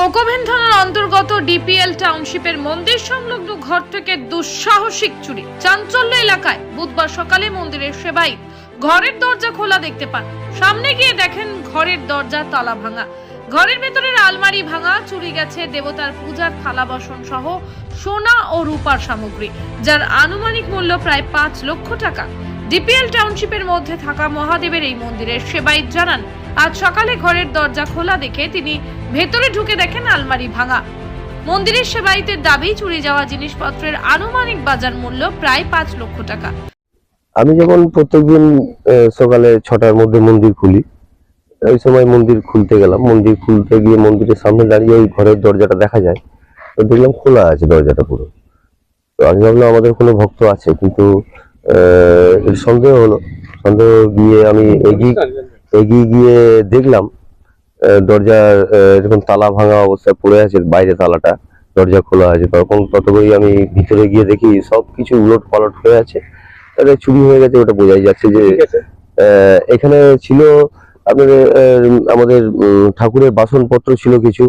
Coke Oven থানার অন্তর্গত DPL টাউনশিপের মন্দির সংলগ্ন ঘর থেকে দুঃসাহসিক চুরি। চাঞ্চল্য এলাকায় বুধবার সকালে মন্দিরের সেবাই ঘরের দরজা খোলা দেখতে পান। সামনে গিয়ে দেখেন ঘরের দরজা তালা ভাঙা। ঘরের ভেতরের আলমারি ভাঙা, চুরি গেছে দেবতার পূজার থালা বাসন সহ সোনা ও রূপার সামগ্রী, যার আনুমানিক মূল্য প্রায় পাঁচ লক্ষ টাকা। ডিপিএল টাউনশিপের মধ্যে থাকা মহাদেবের এই মন্দিরের সেবাই জানান আজ সকালে ঘরের দরজা খোলা দেখে তিনি ভেতরে ঢুকে দেখেন আলমারি ভাঙা। মন্দিরের সেবাইতের দাবি চুরি যাওয়া জিনিসপত্রের আনুমানিক বাজার মূল্য প্রায় পাঁচ লক্ষ টাকা। আমি যখন প্রত্যেকদিন সকালে ছটার মধ্যে মন্দির খুলি ওই সময় মন্দির খুলতে গেলাম। মন্দির খুলতে গিয়ে মন্দিরের সামনে দাঁড়িয়ে ওই ঘরের দরজাটা দেখা যায়। তো দেখলাম খোলা আছে দরজাটা পুরো। তো আমি ভাবলাম আমাদের কোনো ভক্ত আছে কিন্তু সন্দেহ হলো। সন্দেহ গিয়ে আমি এগিয়ে এগিয়ে গিয়ে দেখলাম আহ, এরকম তালা ভাঙা অবস্থায় পড়ে আছে বাইরে তালাটা দরজা খোলা আছে। তখন ততক্ষই আমি ভিতরে গিয়ে দেখি সব কিছু উলট পালট হয়ে আছে। তাহলে চুরি হয়ে গেছে ওটা বোঝাই যাচ্ছে যে এখানে ছিল আপনার আহ, আমাদের ঠাকুরের বাসনপত্র ছিল কিছু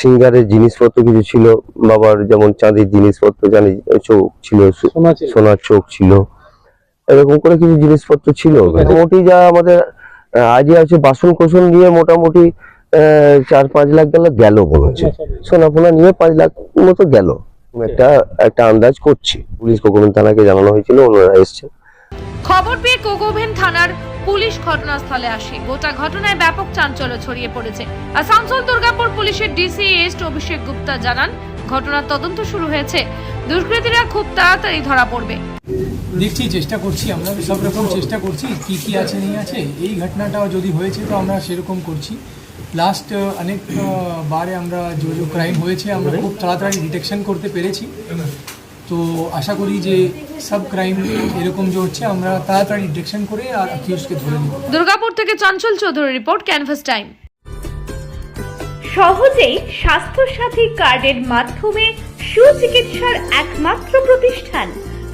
সিঙ্গারের জিনিসপত্র কিছু ছিল বাবার যেমন চাঁদির জিনিসপত্র জানি চোখ ছিল ছিল সোনার চোখ। ছিল এরকম করে কিছু জিনিসপত্র ছিল। মোটামুটি যা আমাদের আইডিয়া আছে, বাসন কোসন নিয়ে মোটামুটি চার পাঁচ লাখ গেল গেল মনে হচ্ছে। সোনা ফোনা নিয়ে পাঁচ লাখ মতো গেল। একটা একটা আন্দাজ করছি। পুলিশ কোকমেন থানাকে জানানো হয়েছিল, ওনারা এসছে খবর পেয়ে কোকোভেন থানার পুলিশ ঘটনাস্থলে আসে। গোটা ঘটনায় ব্যাপক চাঞ্চল্য ছড়িয়ে পড়েছে। আসানসোল, দুর্গাপুর পুলিশের ডিসি এস্ট অভিষেক গুপ্তা জানান, ঘটনার তদন্ত শুরু হয়েছে। দুষ্কৃতীরা খুব তাড়াতাড়ি ধরা পড়বে। দেখছি চেষ্টা করছি আমরা সব রকম চেষ্টা করছি কি কি আছে নেই আছে। এই ঘটনাটাও যদি হয়েছে তো আমরা সেরকম করছি। লাস্ট অনেক বারে আমরা যে যে ক্রাইম হয়েছে আমরা খুব তাড়াতাড়ি ডিটেকশন করতে পেরেছি। তো আশা করি যে সব ক্রাইম এরকম যে হচ্ছে আমরা তাড়াতাড়ি ডিটেকশন করে আর অ্যাকিউজকে ধরে নিই দুর্গাপুর থেকে Chanchal Chowdhury report canvas time সহজেই স্বাস্থ্যসাথী কার্ডের মাধ্যমে সুচিকিৎসার একমাত্র প্রতিষ্ঠান